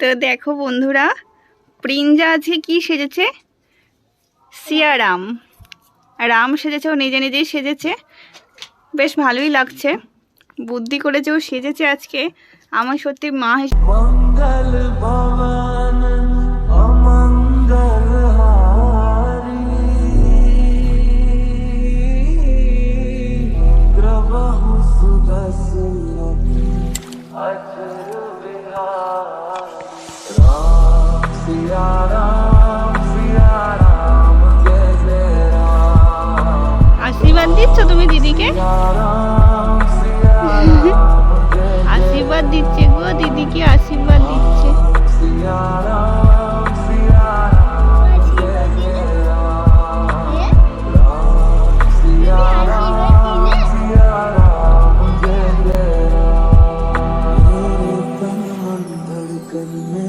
তো দেখো বন্ধুরা প্রিঞ্জা আছে কি সেজেছে সিয়ারাম রাম সেজেছে ও নিজে নিজেই সেজেছে বেশ ভালোই লাগছে বুদ্ধি করে যে ও সেজেছে আজকে আমার সত্যি মা হিস- मंगल भवन अमंगल আশীর্বাদ দিচ্ছ তুমি দিদিকে? আশীর্বাদ দিচ্ছে গো দিদিকে আশীর্বাদ দিচ্ছে। Good man.